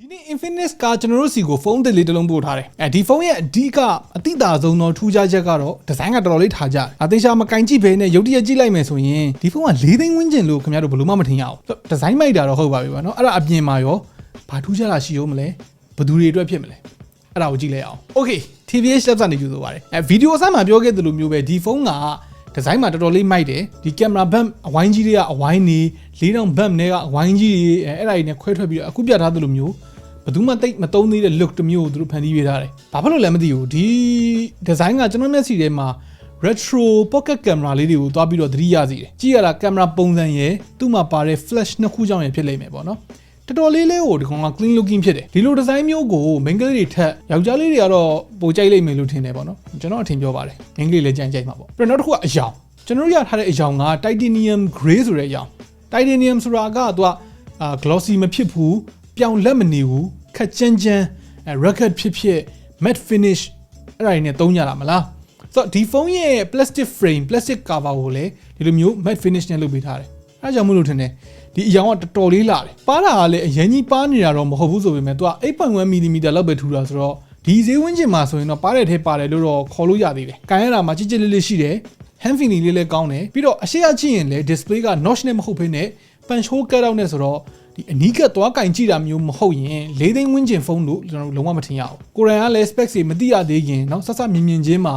ဒီနေ့ Infinix ကကျွန်တော်တို့စီကိုဖုန်းတစ်လေးတစ်လုံးပို့ထားတယ်။အဲဒီဖုန်းရဲ့အဓိကအတိအသာဆုံးသောထူးခြားချက်ကတော့ဒီဇိုင်းကတော်တော်လေးထားကြတယ်။အသေးစားမကင်ကြည့်ဘဲနဲ့ရုပ်တရက်ကြည့်လိုက်မယ်ဆိုရင်ဒီဖုန်းက၄သိန်းဝန်းကျင်လို့ခင်ဗျားတို့ဘယ်လိုမှမထင်ရဘူး။ဒီဇိုင်းမိုက်တာတော့ဟုတ်ပါပြီပေါ့နော်။အဲ့ဒါအပြင်မှာရောဘာထူးခြားတာရှိရောမလဲ။ဘယ်သူတွေအတွက်ဖြစ်မလဲ။အဲ့ဒါကိုကြည့်လိုက်အောင်။ Okay TVH လက်စနေကြည့်ဆိုပါတယ်။အဲဗီဒီယိုအစမှာပြောခဲ့သလိုမျိုးပဲဒီဖုန်းက ဒီဇိုင်းမှာတော်တော်လေးမိုက်တယ်ဒီကင်မရာဘမ်အဝိုင်းကြီးတွေကအဝိုင်းနေ၄တောင်ဘမ်တွေကအဝိုင်းကြီးတွေအဲအဲ့ဒါတွေနဲ့ခွဲထွက်ပြီးတော့အခုပြထားသလိုမျိုးဘယ်သူမှတိတ်မသုံးသေးတဲ့ look တစ်မျိုးကိုသူတို့ဖန်တီးပေးထားတယ်။ဘာဖြစ်လို့လဲမသိဘူး။ဒီ design ကကျွန်တော်မျက်စိထဲမှာ retro pocket camera လေးတွေကိုတွားပြီးတော့သတိရစီတယ်။ကြည့်ရတာကင်မရာပုံစံရယ်သူ့မှာပါတဲ့ flash နှစ်ခုကြောင့်ရဖြစ်လိမ့်မယ်ပေါ့နော်။ တော်တော်လေးလေးကိုဒီကောင်က clean looking ဖြစ်တယ်။ဒီလို design မျိုးကိုမိန်းကလေးတွေထက်ယောက်ျားလေးတွေကတော့ပိုကြိုက်လိမ့်မယ်လို့ထင်တယ်ပေါ့နော်။ကျွန်တော်အထင်ပြောပါတယ်။မိန်းကလေးလည်းကြိုက်ကြိုက်မှာပေါ့။ပြီးတော့နောက်တစ်ခုကအယောင်ကျွန်တော်တို့ရထားတဲ့အယောင်က titanium gray ဆိုတဲ့အယောင် titanium ဆိုတာကသူကအာ glossy မဖြစ်ဘူးပြောင်လက်မနေဘူးခက်ကြမ်းကြမ်းအဲ record ဖြစ်ဖြစ် matte finish အဲ့ဒါတွေနဲ့သုံးကြတာမလားဆိုတော့ဒီဖုန်းရဲ့ plastic frame plastic cover ကိုလည်းဒီလိုမျိုး matte finish နဲ့လုပ်ပေးထားတယ်အဲဒါကြောင့်မလို့ထင်တယ် ဒီအရောင်ကတော်တော်လေးလာတယ်ပါတာကလည်းအရင်ကြီးပါနေတာတော့မဟုတ်ဘူးဆိုပေမဲ့သူက8.1 mm လောက်ပဲထူတာဆိုတော့ဒီဈေးဝန်းကျင်မှာဆိုရင်တော့ပါတဲ့ထဲပါတယ်လို့တော့ခေါ်လို့ရသေးတယ်။ကန်ရတာမှာကြစ်ကြစ်လေးလေးရှိတယ်။ hand feeling လေးလည်းကောင်းတယ်။ပြီးတော့အရှိအကြည့်ရင်လည်း display က notch နဲ့မဟုတ်ဘဲနဲ့ punch hole cut out နဲ့ဆိုတော့ဒီအနီးကပ်သွားကင်ကြည့်တာမျိုးမဟုတ်ရင်၄သိန်းဝန်းကျင်ဖုန်းလို့ကျွန်တော်တို့လုံးဝမထင်ရအောင်ကိုရန်ကလည်း specs တွေမသိရသေးခင်เนาะဆက်ဆက်မြင်မြင်ချင်းမှာ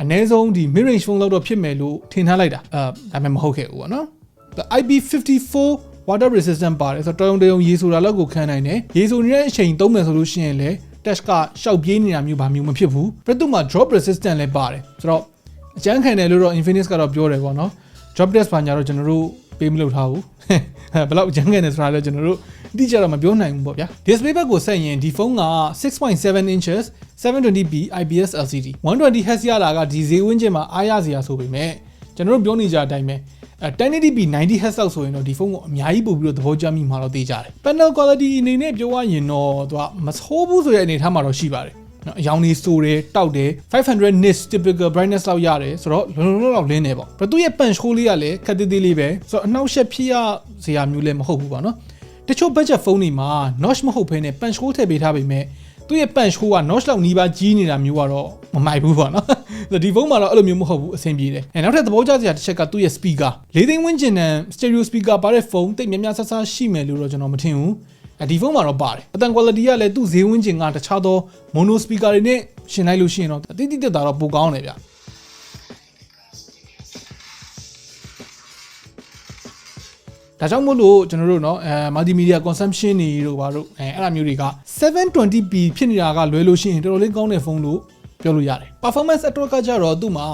အ ਨੇ ဆုံးဒီ mid range ဖုန်းလောက်တော့ဖြစ်မယ်လို့ထင်ထားလိုက်တာအဲဒါပေမဲ့မဟုတ်ခဲ့ဘူးပေါ့နော် the IP54 water resistant ပါတယ်ဆိုတော့တော်ရုံတရုံရေဆိုတာလောက်ကိုခံနိုင်တယ်ရေဆိုနေတဲ့အချိန်သုံးမယ်ဆိုလို့ရှိရင်လည်း touch ကရှောက်ပြေးနေတာမျိုးဘာမျိုးမဖြစ်ဘူးပြတ်သူမှာ drop resistant လည်းပါတယ်ဆိုတော့အကျန်းခံတယ်လို့တော့ Infinix ကတော့ပြောတယ်ပေါ့နော် drop test ဘာညာတော့ကျွန်တော်တို့ပေးမလုပ်ထားဘူးဘယ်လောက်အကျန်းခံတယ်ဆိုတာလည်းကျွန်တော်တို့အတိအကျတော့မပြောနိုင်ဘူးပေါ့ဗျာ display ဘက်ကိုဆက်ရင်ဒီဖုန်းက6.7 inches 720p IPS LCD 120 Hz ရတာကဒီဈေးဝန်းကျင်မှာအားရစရာဆိုပေမဲ့ကျွန်တော်တို့ပြောနေကြအတိုင်းပဲ အဲ 1080p 90 Hz လောက်ဆိုရင်တော့ဒီဖုန်းကိုအများကြီးပို့ပြီးတော့သဘောကျမိမှာတော့သိကြတယ် panel quality အနေနဲ့ပြောရရင်တော့သူကမဆိုးဘူးဆိုတဲ့အနေအထားမှာတော့ရှိပါတယ်နော်အယောင်နေစိုးတယ်တောက်တယ်500 nits typical brightness လောက်ရတယ်ဆိုတော့လုံလုံလောက်လင်းတယ်ပေါ့ဘသူရဲ့ punch hole လေးကလည်းခက်သေးသေးလေးပဲဆိုတော့အနှောက်အယှက်ဖြစ်ရစရာမျိုးလည်းမဟုတ်ဘူးပေါ့နော်တချို့ budget ဖုန်းတွေမှာ notch မဟုတ်ဘဲနဲ့ punch hole ထည့်ပေးထားပေမဲ့သူ့ရဲ့ punch hole က notch လောက်နီးပါးကြီးနေတာမျိုးကတော့မမိုက်ဘူးပေါ့နော်ဆို ဒီဖုန်းမှာတော့အဲ့လိုမျိုးမဟုတ်ဘူးအဆင်ပြေတယ်အဲနောက်ထပ်သဘောကျစရာတစ်ချက်ကသူ့ရဲ့ speaker ၄သိန်းဝန်းကျင်နဲ့ stereo speaker ပါတဲ့ဖုန်းတိတ်များများဆဆရှိမယ်လို့တော့ကျွန်တော်မထင်ဘူးအဲဒီဖုန်းမှာတော့ပါတယ်အတန် quality ကလည်းသူ့ဈေးဝန်းကျင်ကတခြားသော mono speaker တွေနဲ့ရှင်လိုက်လို့ရှိရင်တော့တိတိတက်တာတော့ပိုကောင်းတယ်ဗျဒါကြောင့်မို့လို့ကျွန်တော်တို့เนาะအဲ multimedia consumption တွေတို့ဘာတို့အဲအဲ့အမျိုးတွေက 720p ဖြစ်နေတာကလွဲလို့ရှိရင်တော်တော်လေးကောင်းတဲ့ဖုန်းလို့ ပြောလို့ရတယ် performance အတွက်ကကြတော့သူ့မှာ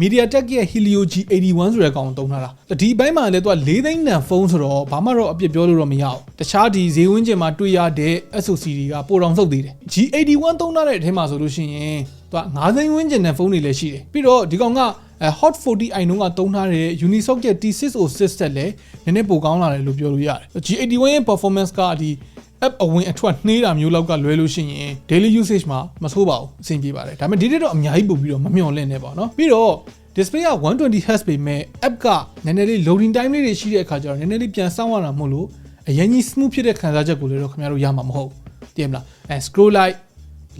MediaTek ရဲ့ Helio G81 ဆိုတဲ့ကောင်ကိုသုံးထားတာဒီဘက်မှာလည်းသူက၄သိန်းတန်ဖုန်းဆိုတော့ဘာမှတော့အပြစ်ပြောလို့တော့မရအောင်တခြားဒီဈေးဝန်းကျင်မှာတွေ့ရတဲ့ SoC တွေကပိုတောင်ဆုပ်သေးတယ် G81 သုံးထားတဲ့အထက်မှာဆိုလို့ရှိရင်သူက9သိန်းဝန်းကျင်တန်ဖုန်းတွေလည်းရှိတယ်ပြီးတော့ဒီကောင်ကအဲ Hot 40 i နှုန်းကသုံးထားတဲ့ Unisocket T606 တက်လည်းနည်းနည်းပိုကောင်းလာတယ်လို့ပြောလို့ရတယ် G81 ရဲ့ performance ကဒီ app အဝင်အထွက်နှေးတာမျိုးလောက်ကလွဲလို့ရှိရင် daily usage မှာမဆိုးပါဘူးအဆင်ပြေပါတယ်ဒါပေမဲ့ဒီတက်တော့အများကြီးပို့ပြီးတော့မမျှော်လင့်နဲ့ပေါ့နော်ပြီးတော့ display က 120 Hz ပေမဲ့ app ကနည်းနည်းလေး loading time လေးတွေရှိတဲ့အခါကျတော့နည်းနည်းလေးပြန်စောင့်ရတာမို့လို့အရင်ကြီး smooth ဖြစ်တဲ့ခံစားချက်ကိုလည်းတော့ခင်ဗျားတို့ရမှာမဟုတ်တည်မလားအဲ scroll like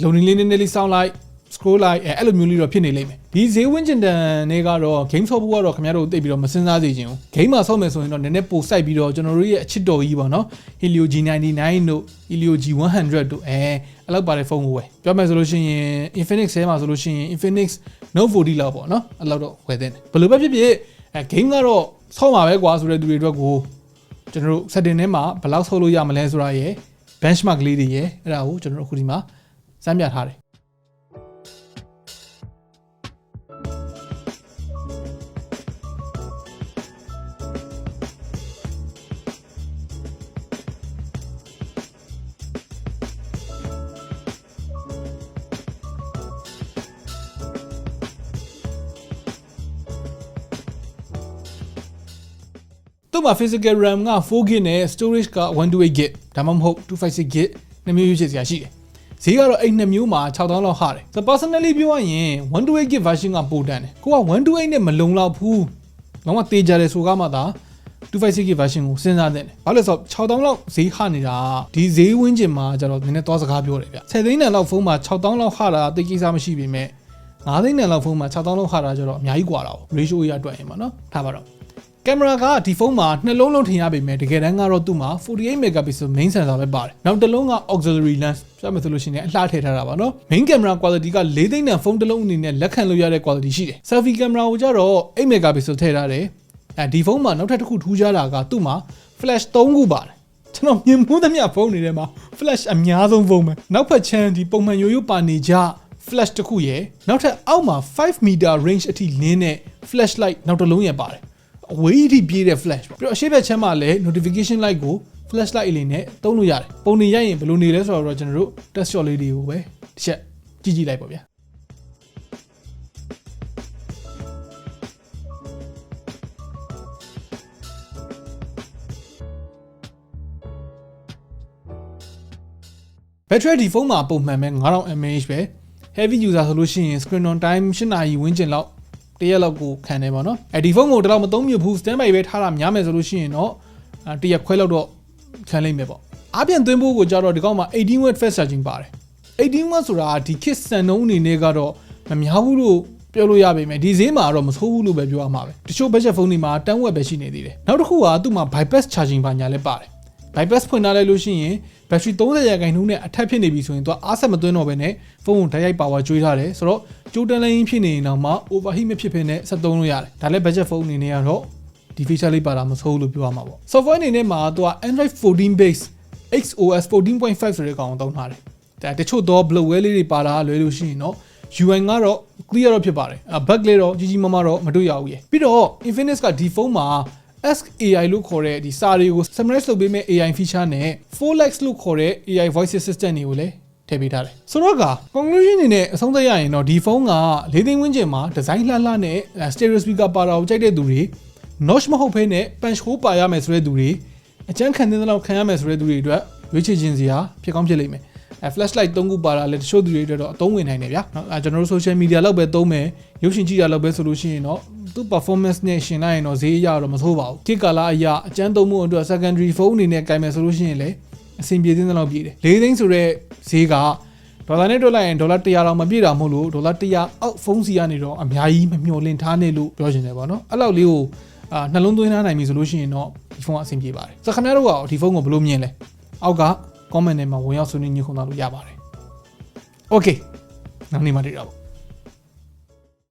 loading လေးနည်းနည်းလေးစောင့်လိုက် scroll like အဲအဲ့လိုမျိုးလေးတော့ဖြစ်နေလိမ့်မယ်ဒီဈေးဝန်းကျင်တန်တွေကတော့ game ဆော့ဖို့ကတော့ခင်ဗျားတို့သိပြီးတော့မစင်စားစေချင်ဘူး game မှာဆော့မယ်ဆိုရင်တော့နည်းနည်းပိုစိုက်ပြီးတော့ကျွန်တော်တို့ရဲ့အချစ်တော်ကြီးပေါ့နော် Helio G99 တို့ Helio G100 တို့အဲအဲ့လောက်ပါတဲ့ဖုန်းကိုဝယ်ပြောမယ်ဆိုလို့ရှိရင် Infinix ထဲမှာဆိုလို့ရှိရင် Infinix Note 40လောက်ပေါ့နော်အဲ့လောက်တော့ဝယ်သင့်တယ်ဘယ်လိုပဲဖြစ်ဖြစ်အဲ game ကတော့ဆော့မှာပဲကွာဆိုတဲ့သူတွေအတွက်ကိုကျွန်တော်တို့ setting ထဲမှာဘယ်လောက်ဆော့လို့ရမလဲဆိုတာရယ် benchmark လေးတွေရယ်အဲ့ဒါကိုကျွန်တော်တို့အခုဒီမှာစမ်းပြထားတယ် သူ့မှာ physical RAM က 4GB နဲ့ storage က 128GB ဒါမှမဟုတ် 256GB နှစ်မျိုးရွေးချယ်စရာရှိတယ်။ဈေးကတော့အဲ့နှစ်မျိုးမှာ6000လောက်ဟာတယ်။ so personally ပြောရရင် 128GB version ကပိုတန်တယ်။ကိုက128နဲ့မလုံလောက်ဘူး။လုံးဝတေးကြတယ်ဆိုကမှသာ 256 version ကိုစဉ်းစားသင့်တယ်။ဘာလို့လဲဆိုတော့6000လောက်ဈေးခနေတာဒီဈေးဝန်းကျင်မှာကျတော့နည်းနည်းသွားစကားပြောတယ်ဗျ။10သိန်းတန်လောက်ဖုန်းမှာ6000လောက်ခတာတိတ်ကိစ္စမရှိပေမဲ့9သိန်းတန်လောက်ဖုန်းမှာ6000လောက်ခတာကျတော့အများကြီးกว่าတာ။ ratio ရအတွက်ရင်ပါနော်။ထားပါတော့ ကင်မရာကဒီဖုန်းမှာနှလုံးလုံးထင်ရပေမဲ့တကယ်တမ်းကတော့သူ့မှာ48 megapixel main sensor ပဲပါတယ်။နောက်တစ်လုံးက auxiliary lens ပြောမယ်ဆိုလို့ရှိရင်အလှထည့်ထားတာပါနော်။ main camera quality က4သိန်းတန်ဖုန်းတစ်လုံးအနေနဲ့လက်ခံလို့ရတဲ့ quality ရှိတယ်။ selfie camera ကိုကြတော့8 megapixel ထည့်ထားတယ်။အဲဒီဖုန်းမှာနောက်ထပ်တစ်ခုထူးခြားတာကသူ့မှာ flash 3ခုပါတယ်။ကျွန်တော်မြင်မှုသမျှဖုန်းတွေထဲမှာ flash အများဆုံးဖုန်းပဲ။နောက်ဖက်ချမ်းဒီပုံမှန်ရိုးရိုးပါနေကြ flash တစ်ခုရယ်နောက်ထပ်အောက်မှာ5 meter range အထိလင်းတဲ့ flashlight နောက်တစ်လုံးရယ်ပါတယ်။ အဝေးအထိပြေးတဲ့ flash ပေါ့ပြီးတော့အရှိတ်ဘက်ချမ်းမှာလည်း notification light ကို flashlight အလေးနဲ့သုံးလို့ရတယ်ပုံနေရိုက်ရင်ဘယ်လိုနေလဲဆိုတော့ကျွန်တော်တို့ test shot လေးတွေကိုပဲတစ်ချက်ကြည့်ကြည့်လိုက်ပါဗျာ battery ဒီဖုန်းမှာပုံမှန်ပဲ9000 mAh ပဲ heavy user ဆိုလို့ရှိရင် screen on time 8နာရီဝန်းကျင်လောက် တရက်လောက်ကိုခံတယ်ပေါ့နော်အဲဒီဖုန်းကိုတော့မသုံးမြဘူး standby ပဲထားတာများမယ်ဆိုလို့ရှိရင်တော့တရက်ခွဲလောက်တော့ခံလိမ့်မယ်ပေါ့အားပြန်သွင်းဖို့ကိုကြတော့ဒီကောက်မှာ18 watt fast charging ပါတယ်18 watt ဆိုတာဒီ kit စံနှုန်းအနေနဲ့ကတော့မများဘူးလို့ပြောလို့ရပါမယ်ဒီဈေးမှာတော့မဆိုးဘူးလို့ပဲပြောရမှာပဲတချို့ budget ဖုန်းတွေမှာ10 watt ပဲရှိနေသေးတယ်နောက်တစ်ခုကသူ့မှာ bypass charging ပါညာလည်းပါတယ် bypass ဖွင့်ထားလိုက်လို့ရှိရင် battery 30ရာခိုင်နှုန်းနဲ့အထက်ဖြစ်နေပြီဆိုရင်သူကအားဆက်မသွင်းတော့ဘဲနဲ့ဖုန်းကိုဓာတ်ရိုက် power ကျွေးထားတယ်ဆိုတော့ကြိုးတန်းလိုင်းဖြစ်နေရင်တော့မှ overheat မဖြစ်ဘဲနဲ့ဆက်သုံးလို့ရတယ်ဒါလည်း budget ဖုန်းအနေနဲ့ကတော့ဒီ feature လေးပါတာမဆိုးလို့ပြောရမှာပေါ့ software အနေနဲ့မှာသူက Android 14 base XOS 14.5ဆိုတဲ့ကောင်ကိုသုံးထားတယ်ဒါတချို့တော့ bloatware လေးတွေပါတာလွယ်လို့ရှိရင်တော့ UI ကတော့ clear တော့ဖြစ်ပါတယ်အ bug လေးတော့ကြီးကြီးမားမားတော့မတွေ့ရဘူးရေပြီးတော့ Infinix ကဒီဖုန်းမှာ Ask AI လို့ခေါ်တဲ့ဒီစာတွေကို summarize လုပ်ပေးမဲ့ AI feature နဲ့ Folex လို့ခေါ်တဲ့ AI voice assistant တွေကိုလည်းထည့်ပေးထားတယ်ဆိုတော့က conclusion အနေနဲ့အဆုံးသတ်ရရင်တော့ဒီဖုန်းက၄သိန်းဝန်းကျင်မှာဒီဇိုင်းလှလှနဲ့ stereo speaker ပါတာကိုကြိုက်တဲ့သူတွေ notch မဟုတ်ဘဲနဲ့ punch hole ပါရမယ်ဆိုတဲ့သူတွေအကျန်းခံတဲ့လောက်ခံရမယ်ဆိုတဲ့သူတွေအတွက်ရွေးချယ်ခြင်းစရာဖြစ်ကောင်းဖြစ်လိမ့်မယ်အဲ flashlight သုံးခုပါတာလည်းတချို့သူတွေအတွက်တော့အသုံးဝင်နိုင်တယ်ဗျာ။အဲကျွန်တော်တို့ social media လောက်ပဲသုံးမယ်။ရုပ်ရှင်ကြည့်ရလောက်ပဲဆိုလို့ရှိရင်တော့ သူ့ performance နဲ့ရှင်လိုက်ရင်တော့ဈေးအရတော့မဆိုးပါဘူးခေတ်ကာလအရအကျန်းသုံးမှုအတွက် secondary phone အနေနဲ့ကင်မယ်ဆိုလို့ရှိရင်လည်းအဆင်ပြေသေးတဲ့လောက်ပြေတယ်၄သိန်းဆိုတဲ့ဈေးကဒေါ်လာနဲ့တွက်လိုက်ရင်ဒေါ်လာ100တောင်မပြည့်တာမဟုတ်လို့ဒေါ်လာ100အောက်ဖုန်းစီကနေတော့အများကြီးမမျှော်လင့်ထားနေလို့ပြောချင်တယ်ပေါ့နော်အဲ့လောက်လေးကိုအာနှလုံးသွင်းထားနိုင်ပြီဆိုလို့ရှိရင်တော့ဒီဖုန်းကအဆင်ပြေပါတယ်ဆိုတော့ခင်ဗျားတို့ကဒီဖုန်းကိုဘယ်လိုမြင်လဲအောက်က comment ထဲမှာဝင်ရောက်ဆွေးနွေးညှိခုံသွားလို့ရပါတယ် okay နောက်နေ့မှတွေ့တာပေါ့